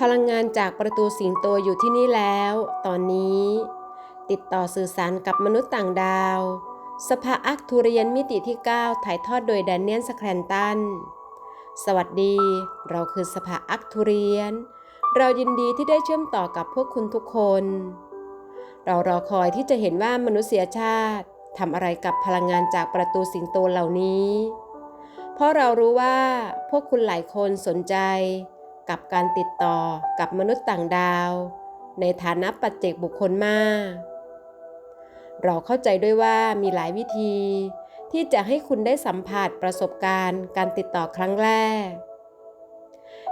พลังงานจากประตูสิงโตอยู่ที่นี่แล้ว ตอนนี้ ติดต่อสื่อสารกับมนุษย์ต่างดาว สภาอักทุเรียนมิติที่ 9 ถ่ายทอดโดยแดนเนียนสแครนตัน สวัสดี เราคือสภาอักทุเรียน เรายินดีที่ได้เชื่อมต่อกับพวกคุณทุกคน เรารอคอยที่จะเห็นว่ามนุษยชาติทำอะไรกับพลังงานจากประตูสิงโตเหล่านี้ เพราะเรารู้ว่าพวกคุณหลายคนสนใจ กับการติดต่อกับมนุษย์ต่างดาว ในฐานะปัจเจกบุคคลมาก เราเข้าใจด้วยว่ามีหลายวิธี ที่จะให้คุณได้สัมผัสประสบการณ์ การติดต่อครั้งแรก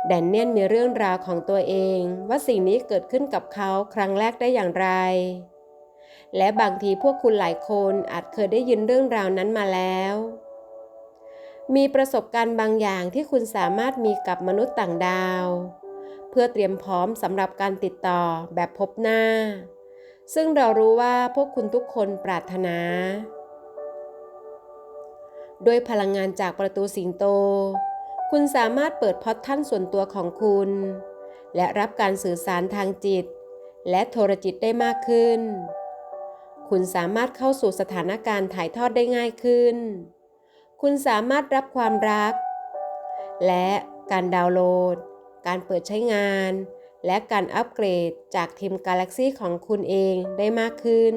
แดนเนียนมีเรื่องราวของตัวเอง ว่าสิ่งนี้เกิดขึ้นกับเขาครั้งแรกได้อย่างไร และบางทีพวกคุณหลายคนอาจเคยได้ยินเรื่องราวนั้นมาแล้ว มีประสบการณ์บางอย่างที่คุณสามารถมีกับมนุษย์ต่างดาว เพื่อเตรียมพร้อมสำหรับการติดต่อแบบพบหน้า ซึ่งเรารู้ว่าพวกคุณทุกคนปรารถนา ด้วยพลังงานจากประตูสิงโต คุณสามารถเปิดพอดท่านส่วนตัวของคุณ และรับการสื่อสารทางจิต และโทรจิตได้มากขึ้น คุณสามารถเข้าสู่สถานการณ์ถ่ายทอดได้ง่ายขึ้น คุณสามารถรับความรัก และการดาวน์โหลด การเปิดใช้งาน และการอัปเกรดจากทีมกาแล็กซีของคุณเองได้มากขึ้น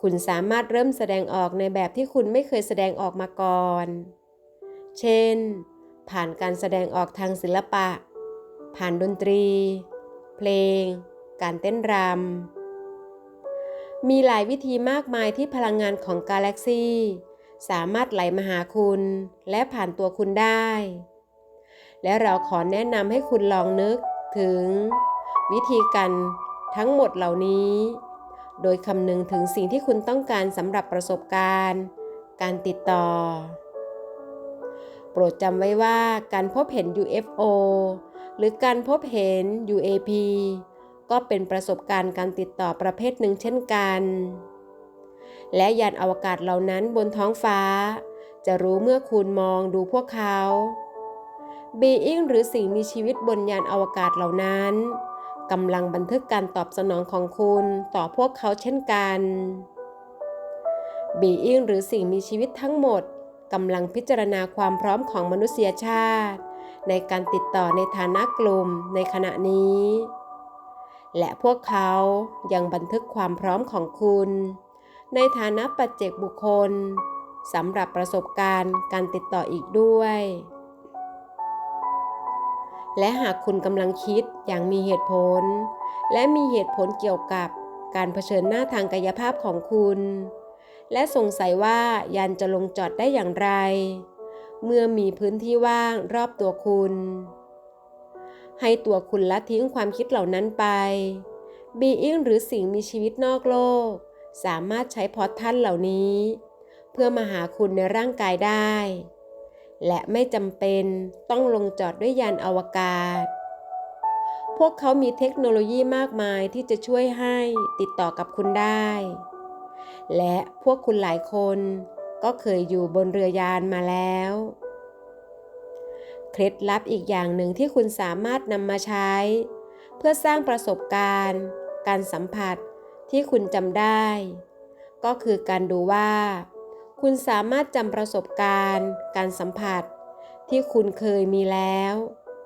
คุณสามารถเริ่มแสดงออกในแบบที่คุณไม่เคยแสดงออกมาก่อน เช่น ผ่านการแสดงออกทางศิลปะ ผ่านดนตรี เพลง การเต้นรำมีหลายวิธีมากมายที่พลังงานของกาแล็กซี่ สามารถไหลมาหาคุณและผ่านตัวคุณได้ และเราขอแนะนำให้คุณลองนึกถึง วิธีการทั้งหมดเหล่านี้ โดยคำนึงถึงสิ่งที่คุณต้องการสำหรับประสบการณ์ การติดต่อ โปรดจำไว้ว่าการพบเห็น UFO หรือการพบเห็น UAP ก็เป็นประสบการณ์การติดต่อประเภทหนึ่งเช่นกัน และยานอวกาศเหล่านั้นบนท้องฟ้า จะรู้เมื่อคุณมองดูพวกเขาบีอิงหรือสิ่งมีชีวิตบนยานอวกาศเหล่านั้นกำลังบันทึกการตอบสนองของคุณต่อพวกเขาเช่นกันบีอิงหรือสิ่งมีชีวิตทั้งหมดกำลังพิจารณาความพร้อมของมนุษยชาติ ในการติดต่อในฐานะกลุ่มในขณะนี้ และพวกเขายังบันทึกความพร้อมของคุณ ในฐานะปัจเจกบุคคลสำหรับประสบการณ์การติดต่ออีกด้วย และหากคุณกำลังคิดอย่างมีเหตุผล และมีเหตุผลเกี่ยวกับการเผชิญหน้าทางกายภาพของคุณ และสงสัยว่ายานจะลงจอดได้อย่างไร เมื่อมีพื้นที่ว่างรอบตัวคุณ ให้ตัวคุณละทิ้งความคิดเหล่านั้นไป บีอิงหรือสิ่งมีชีวิตนอกโลก สามารถใช้พอดท่านเหล่านี้ เพื่อมาหาคุณในร่างกายได้ และไม่จำเป็นต้องลงจอดด้วยยานอวกาศ พวกเขามีเทคโนโลยีมากมายที่จะช่วยให้ติดต่อกับคุณได้ และพวกคุณหลายคนก็เคยอยู่บนเรือยานมาแล้ว เคล็ดลับอีกอย่างหนึ่งที่คุณสามารถนำมาใช้ เพื่อสร้างประสบการณ์ การสัมผัส ที่คุณจำได้ ก็คือการดูว่า คุณสามารถจำประสบการณ์ การสัมผัส ที่คุณเคยมีแล้ว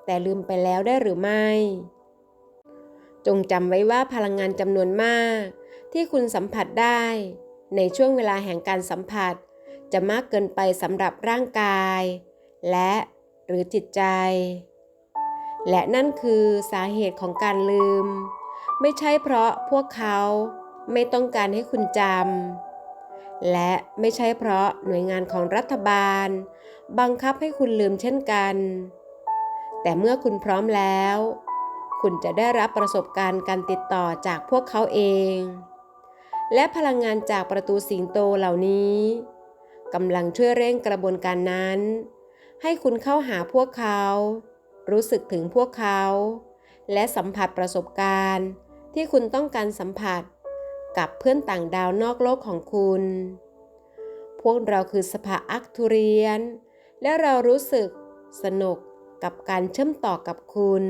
แต่ลืมไปแล้วได้หรือไม่ จงจำไว้ว่าพลังงานจำนวนมาก ที่คุณสัมผัสได้ ในช่วงเวลาแห่งการสัมผัส จะมากเกินไปสำหรับร่างกาย และหรือจิตใจ และนั่นคือสาเหตุของการลืม ไม่ใช่เพราะพวกเขาไม่ต้องการให้คุณจำ และไม่ใช่เพราะหน่วยงานของรัฐบาล บังคับให้คุณลืมเช่นกัน แต่เมื่อคุณพร้อมแล้ว คุณจะได้รับประสบการณ์การติดต่อจากพวกเขาเอง และพลังงานจากประตูสิงโตเหล่านี้กำลังช่วยเร่งกระบวนการนั้น ให้คุณเข้าหาพวกเขา รู้สึกถึงพวกเขา และสัมผัสประสบการณ์ ที่คุณต้องการสัมผัส กับเพื่อนต่างดาวนอกโลกของคุณ พวกเราคือสภาอักทุเรียน และเรารู้สึกสนุกกับการเชื่อมต่อกับคุณ